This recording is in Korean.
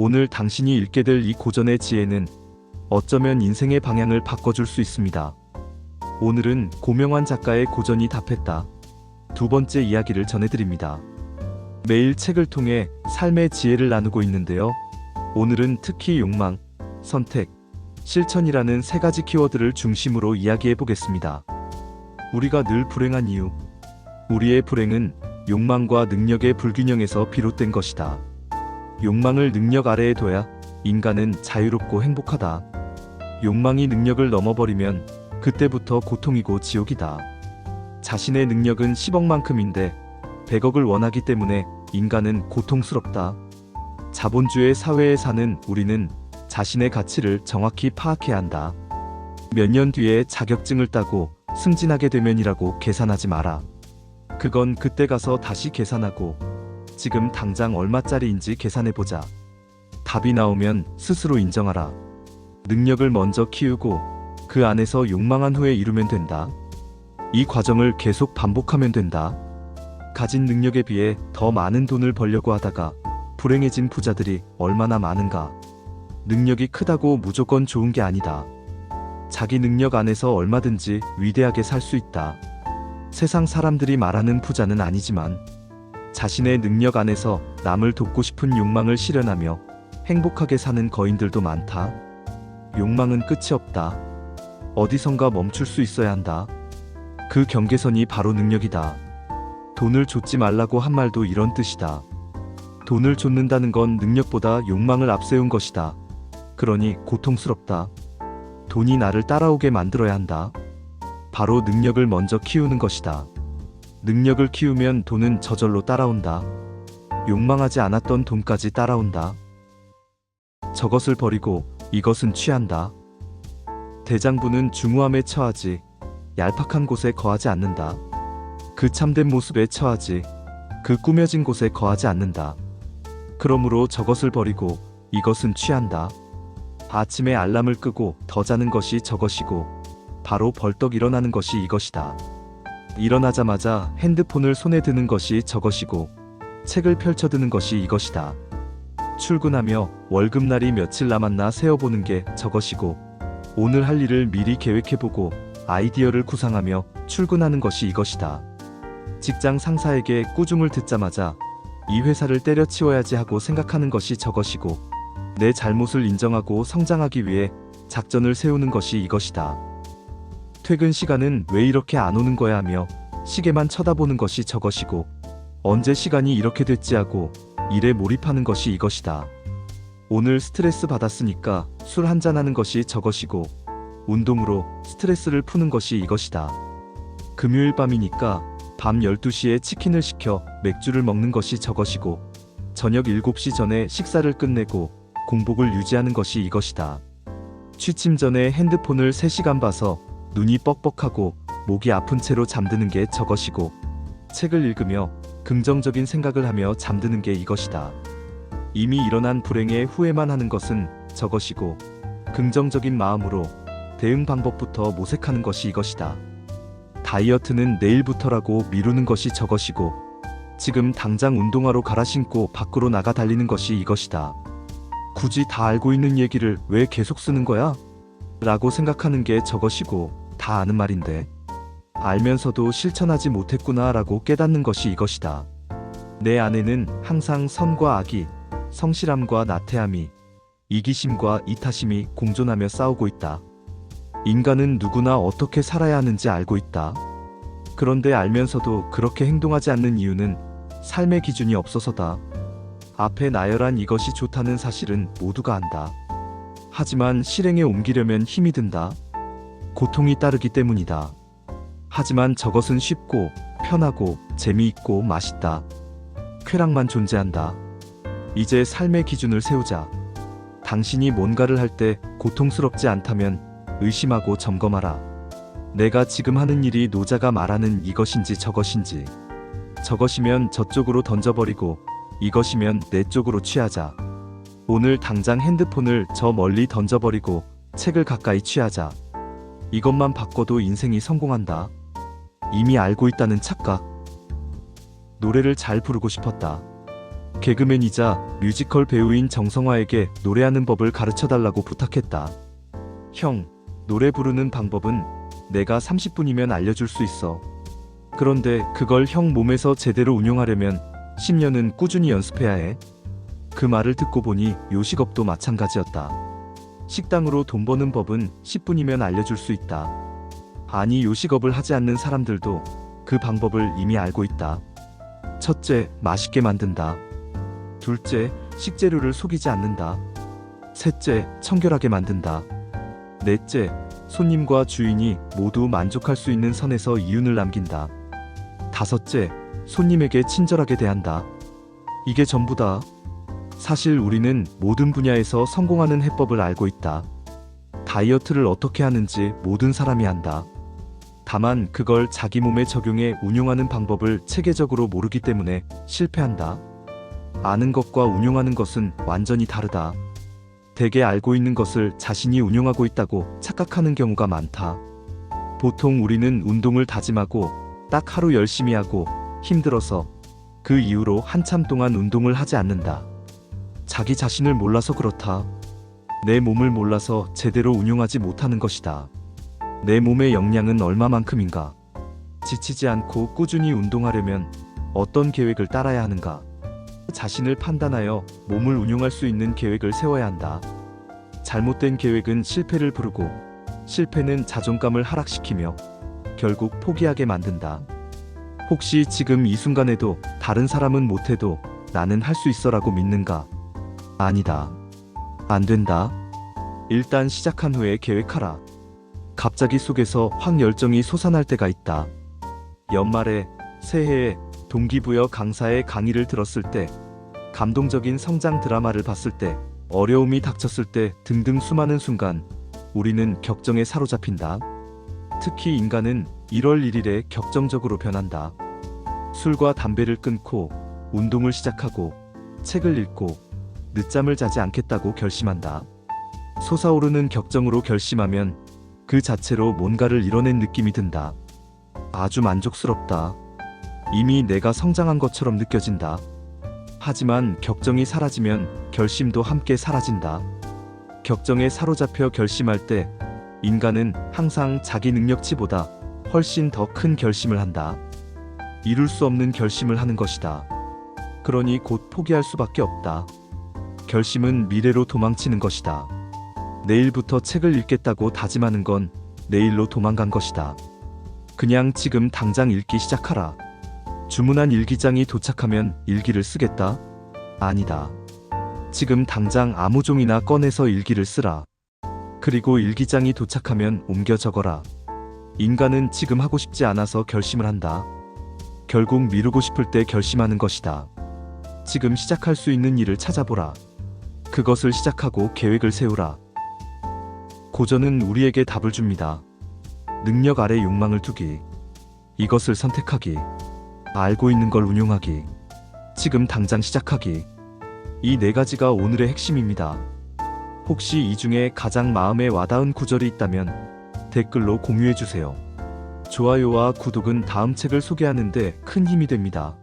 오늘 당신이 읽게 될 이 고전의 지혜는 어쩌면 인생의 방향을 바꿔줄 수 있습니다. 오늘은 고명환 작가의 고전이 답했다. 두 번째 이야기를 전해드립니다. 매일 책을 통해 삶의 지혜를 나누고 있는데요. 오늘은 특히 욕망, 선택, 실천이라는 세 가지 키워드를 중심으로 이야기해 보겠습니다. 우리가 늘 불행한 이유. 우리의 불행은 욕망과 능력의 불균형에서 비롯된 것이다. 욕망을 능력 아래에 둬야 인간은 자유롭고 행복하다. 욕망이 능력을 넘어버리면 그때부터 고통이고 지옥이다. 자신의 능력은 10억만큼인데 100억을 원하기 때문에 인간은 고통스럽다. 자본주의 사회에 사는 우리는 자신의 가치를 정확히 파악해야 한다. 몇 년 뒤에 자격증을 따고 승진하게 되면이라고 계산하지 마라. 그건 그때 가서 다시 계산하고 지금 당장 얼마짜리인지 계산해보자. 답이 나오면 스스로 인정하라. 능력을 먼저 키우고 그 안에서 욕망한 후에 이루면 된다. 이 과정을 계속 반복하면 된다. 가진 능력에 비해 더 많은 돈을 벌려고 하다가 불행해진 부자들이 얼마나 많은가. 능력이 크다고 무조건 좋은 게 아니다. 자기 능력 안에서 얼마든지 위대하게 살 수 있다. 세상 사람들이 말하는 부자는 아니지만 자신의 능력 안에서 남을 돕고 싶은 욕망을 실현하며 행복하게 사는 거인들도 많다. 욕망은 끝이 없다. 어디선가 멈출 수 있어야 한다. 그 경계선이 바로 능력이다. 돈을 줬지 말라고 한 말도 이런 뜻이다. 돈을 줬는다는 건 능력보다 욕망을 앞세운 것이다. 그러니 고통스럽다. 돈이 나를 따라오게 만들어야 한다. 바로 능력을 먼저 키우는 것이다. 능력을 키우면 돈은 저절로 따라온다. 욕망하지 않았던 돈까지 따라온다. 저것을 버리고 이것은 취한다. 대장부는 중후함에 처하지 얄팍한 곳에 거하지 않는다. 그 참된 모습에 처하지 그 꾸며진 곳에 거하지 않는다. 그러므로 저것을 버리고 이것은 취한다. 아침에 알람을 끄고 더 자는 것이 저것이고 바로 벌떡 일어나는 것이 이것이다. 일어나자마자 핸드폰을 손에 드는 것이 저것이고 책을 펼쳐드는 것이 이것이다. 출근하며 월급날이 며칠 남았나 세어보는 게 저것이고 오늘 할 일을 미리 계획해보고 아이디어를 구상하며 출근하는 것이 이것이다. 직장 상사에게 꾸중을 듣자마자 이 회사를 때려치워야지 하고 생각하는 것이 저것이고 내 잘못을 인정하고 성장하기 위해 작전을 세우는 것이 이것이다. 퇴근 시간은 왜 이렇게 안 오는 거야 하며 시계만 쳐다보는 것이 저것이고 언제 시간이 이렇게 됐지 하고 일에 몰입하는 것이 이것이다. 오늘 스트레스 받았으니까 술 한잔 하는 것이 저것이고 운동으로 스트레스를 푸는 것이 이것이다. 금요일 밤이니까 밤 12시에 치킨을 시켜 맥주를 먹는 것이 저것이고 저녁 7시 전에 식사를 끝내고 공복을 유지하는 것이 이것이다. 취침 전에 핸드폰을 3시간 봐서 눈이 뻑뻑하고 목이 아픈 채로 잠드는 게 저것이고 책을 읽으며 긍정적인 생각을 하며 잠드는 게 이것이다. 이미 일어난 불행에 후회만 하는 것은 저것이고 긍정적인 마음으로 대응 방법부터 모색하는 것이 이것이다. 다이어트는 내일부터라고 미루는 것이 저것이고 지금 당장 운동화로 갈아 신고 밖으로 나가 달리는 것이 이것이다. 굳이 다 알고 있는 얘기를 왜 계속 쓰는 거야? 라고 생각하는 게 저것이고 다 아는 말인데 알면서도 실천하지 못했구나 라고 깨닫는 것이 이것이다. 내 안에는 항상 선과 악이, 성실함과 나태함이, 이기심과 이타심이 공존하며 싸우고 있다. 인간은 누구나 어떻게 살아야 하는지 알고 있다. 그런데 알면서도 그렇게 행동하지 않는 이유는 삶의 기준이 없어서다. 앞에 나열한 이것이 좋다는 사실은 모두가 안다. 하지만 실행에 옮기려면 힘이 든다. 고통이 따르기 때문이다. 하지만 저것은 쉽고 편하고 재미있고 맛있다. 쾌락만 존재한다. 이제 삶의 기준을 세우자. 당신이 뭔가를 할 때 고통스럽지 않다면 의심하고 점검하라. 내가 지금 하는 일이 노자가 말하는 이것인지 저것인지. 저것이면 저쪽으로 던져버리고 이것이면 내 쪽으로 취하자. 오늘 당장 핸드폰을 저 멀리 던져버리고 책을 가까이 취하자. 이것만 바꿔도 인생이 성공한다. 이미 알고 있다는 착각. 노래를 잘 부르고 싶었다. 개그맨이자 뮤지컬 배우인 정성화에게 노래하는 법을 가르쳐 달라고 부탁했다. 형, 노래 부르는 방법은 내가 30분이면 알려줄 수 있어. 그런데 그걸 형 몸에서 제대로 운용하려면 10년은 꾸준히 연습해야 해. 그 말을 듣고 보니 요식업도 마찬가지였다. 식당으로 돈 버는 법은 10분이면 알려줄 수 있다. 아니 요식업을 하지 않는 사람들도 그 방법을 이미 알고 있다. 첫째, 맛있게 만든다. 둘째, 식재료를 속이지 않는다. 셋째, 청결하게 만든다. 넷째, 손님과 주인이 모두 만족할 수 있는 선에서 이윤을 남긴다. 다섯째, 손님에게 친절하게 대한다. 이게 전부다. 사실 우리는 모든 분야에서 성공하는 해법을 알고 있다. 다이어트를 어떻게 하는지 모든 사람이 안다. 다만 그걸 자기 몸에 적용해 운용하는 방법을 체계적으로 모르기 때문에 실패한다. 아는 것과 운용하는 것은 완전히 다르다. 대개 알고 있는 것을 자신이 운용하고 있다고 착각하는 경우가 많다. 보통 우리는 운동을 다짐하고 딱 하루 열심히 하고 힘들어서 그 이후로 한참 동안 운동을 하지 않는다. 자기 자신을 몰라서 그렇다. 내 몸을 몰라서 제대로 운용하지 못하는 것이다. 내 몸의 역량은 얼마만큼인가? 지치지 않고 꾸준히 운동하려면 어떤 계획을 따라야 하는가? 자신을 판단하여 몸을 운용할 수 있는 계획을 세워야 한다. 잘못된 계획은 실패를 부르고 실패는 자존감을 하락시키며 결국 포기하게 만든다. 혹시 지금 이 순간에도 다른 사람은 못해도 나는 할 수 있어라고 믿는가? 아니다. 안 된다. 일단 시작한 후에 계획하라. 갑자기 속에서 확 열정이 솟아날 때가 있다. 연말에, 새해에 동기부여 강사의 강의를 들었을 때, 감동적인 성장 드라마를 봤을 때, 어려움이 닥쳤을 때 등등 수많은 순간, 우리는 격정에 사로잡힌다. 특히 인간은 1월 1일에 격정적으로 변한다. 술과 담배를 끊고, 운동을 시작하고, 책을 읽고, 늦잠을 자지 않겠다고 결심한다. 솟아오르는 격정으로 결심하면 그 자체로 뭔가를 이뤄낸 느낌이 든다. 아주 만족스럽다. 이미 내가 성장한 것처럼 느껴진다. 하지만 격정이 사라지면 결심도 함께 사라진다. 격정에 사로잡혀 결심할 때 인간은 항상 자기 능력치보다 훨씬 더 큰 결심을 한다. 이룰 수 없는 결심을 하는 것이다. 그러니 곧 포기할 수밖에 없다. 결심은 미래로 도망치는 것이다. 내일부터 책을 읽겠다고 다짐하는 건 내일로 도망간 것이다. 그냥 지금 당장 읽기 시작하라. 주문한 일기장이 도착하면 일기를 쓰겠다? 아니다. 지금 당장 아무 종이나 꺼내서 일기를 쓰라. 그리고 일기장이 도착하면 옮겨 적어라. 인간은 지금 하고 싶지 않아서 결심을 한다. 결국 미루고 싶을 때 결심하는 것이다. 지금 시작할 수 있는 일을 찾아보라. 그것을 시작하고 계획을 세우라. 고전은 우리에게 답을 줍니다. 능력 아래 욕망을 두기. 이것을 선택하기. 알고 있는 걸 운용하기. 지금 당장 시작하기. 이 네 가지가 오늘의 핵심입니다. 혹시 이 중에 가장 마음에 와닿은 구절이 있다면 댓글로 공유해 주세요. 좋아요와 구독은 다음 책을 소개하는데 큰 힘이 됩니다.